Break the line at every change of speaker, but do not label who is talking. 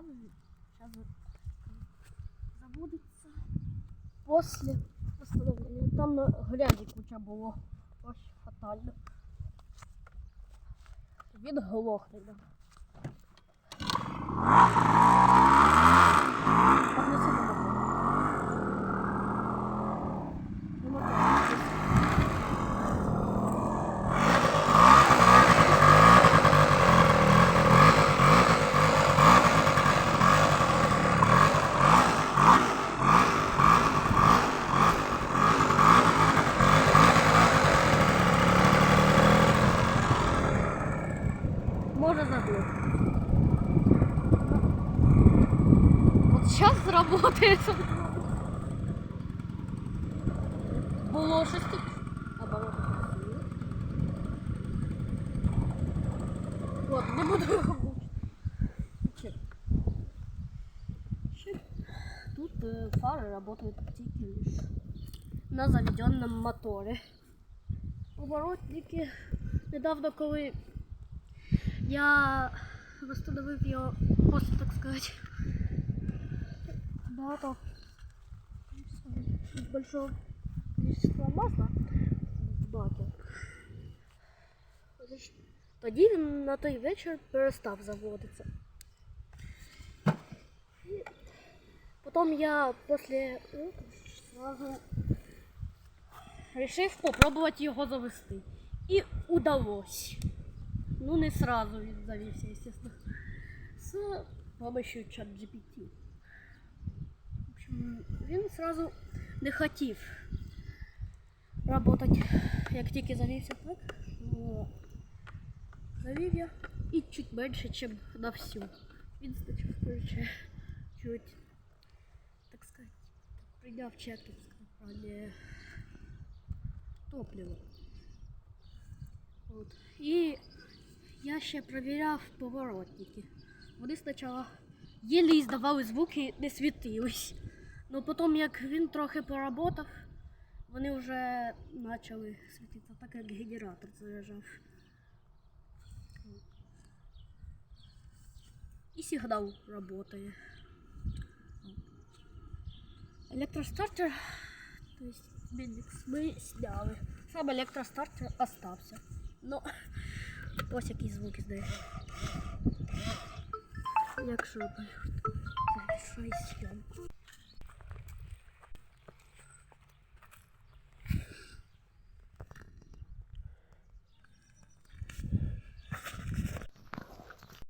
показываю. Сейчас забудется. После восстановления. Там на грязі куча було. Ось фатально. Він глохне. Вот сейчас заработает. Було щось тут. Оборот. Вот, не буду його мучити. Тут э, фары работают тільки лишь на заведенном моторе. Оборотники недавно, коли я восстановив його просто, так сказати, багато большого количества масла в бакі. Тоді він на той вечір перестав заводитися. Потім я після сразу решив попробувати його завести. І удалось. Ну, не сразу він завівся, естественно. З помощью ChatGPT. В общем, він сразу не хотів работать, як тільки завівся так. Ну, завів я і чуть менше, ніж на всю. Він спочатку, короче, чуть, так сказати, прийняв чеки, так сказати, правильно, топливо. От. І я ще перевіряв поворотники. Вони спочатку єлі здавали звуки, не світились. Ну потім, як він трохи поработав, вони вже почали світитися, так як генератор заряджав. І сигнал працює. Електростартер, то есть Бендикс, ми сняли. Сам електростартер остався. Ну, ось які звуки здає. Якщо зйомку.